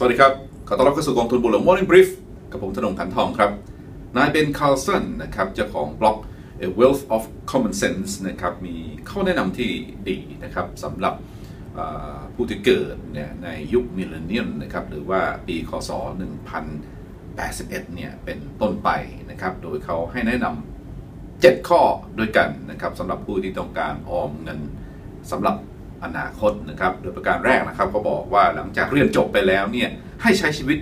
สวัสดีครับ ขอต้อนรับเข้าสู่กองทุนบุหลวง Morning Brief กับผมธนงพันทองครับ นายเบนคาร์ลสันนะครับเจ้าของบล็อก A Wealth of Common Sense นะครับมีข้อแนะนำที่ดีนะครับสำหรับผู้ที่เกิดเนี่ยในยุคมิลเลนเนียมนะครับหรือว่าปีคศ 1081 เนี่ยเป็นต้นไปนะครับโดยเขาให้แนะนำ7ข้อด้วยกันนะครับสำหรับผู้ที่ต้องการออมเงินสำหรับ อนาคตนะครับ โดยประการแรกนะครับเขาบอกว่าหลังจากเรียนจบไปแล้วเนี่ยให้ใช้ชีวิต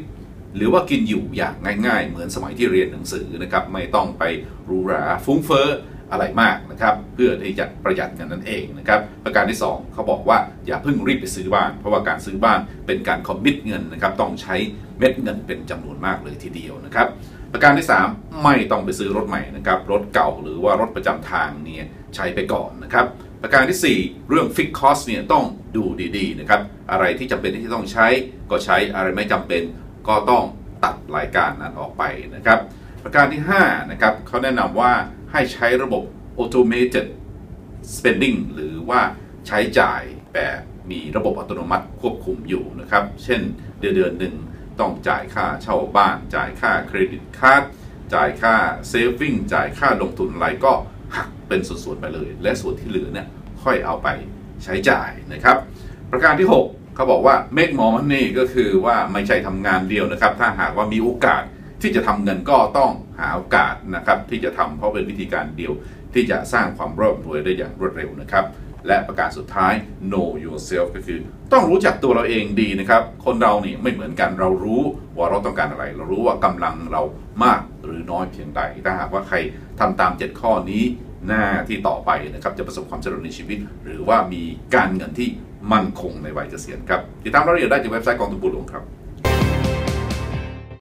หรือว่ากินอยู่อย่างง่าย ๆ เหมือนสมัยที่เรียนหนังสือนะครับไม่ต้องไปหรูหราฟุ้งเฟ้ออะไรมากนะครับ เพื่อที่จะประหยัดเงินนั่นเองนะครับ ประการที่ 2 เขาบอกว่าอย่าเพิ่งรีบไปซื้อบ้าน เพราะว่าการซื้อบ้านเป็นการคอมมิตเงินนะครับ ต้องใช้เม็ดเงินเป็นจำนวนมากเลยทีเดียวนะครับ ประการที่ 3 ไม่ต้องไปซื้อรถใหม่นะครับ รถเก่าหรือว่ารถประจำทางเนี่ยใช้ไปก่อนนะครับ ประการที่ 4 เรื่องฟิกคอสเนี่ยต้องดูดีๆนะครับอะไรที่จำเป็นที่ต้องใช้ก็ใช้อะไรไม่จำเป็นก็ต้องตัดรายการนั้นออกไปนะครับประการที่5นะครับเขาแนะนำว่าให้ใช้ระบบ automated spending หรือว่าใช้จ่ายแบบมีระบบอัตโนมัติควบคุมอยู่นะครับ เช่นเดือนเดือนหนึ่งต้องจ่ายค่าเช่าบ้าน จ่ายค่าเครดิตการ์ดจ่ายค่าเซฟวิ่งจ่ายค่าลงทุนอะไรก็ เป็นส่วนๆไปเลย และส่วนที่เหลือเนี่ยค่อยเอาไปใช้จ่ายนะครับ ประการที่ 6เขาบอกว่า make more money ก็คือว่าไม่ใช่ทำงานเดียวนะครับ ถ้าหากว่ามีโอกาสที่จะทำเงินก็ต้องหาโอกาสนะครับที่จะทำเพราะเป็นวิธีการเดียวที่จะสร้างความร่ำรวยได้อย่างรวดเร็วนะครับและประการสุดท้าย know yourself ก็คือต้องรู้จักตัวเราเองดีนะครับ คนเราเนี่ยไม่เหมือนกันเรารู้ว่าเราต้องการอะไร เรารู้ว่ากำลังเรามากหรือน้อยเพียงใดถ้าหากว่าใครทำตาม 7 ข้อนี้ หน้าที่ต่อไปนะครับจะประสบความสำเร็จในชีวิต หรือว่ามีการเงินที่มั่นคงในวัยเกษียณครับติดตามรายละเอียดได้ที่เว็บไซต์กองทุนบุญหลวงครับ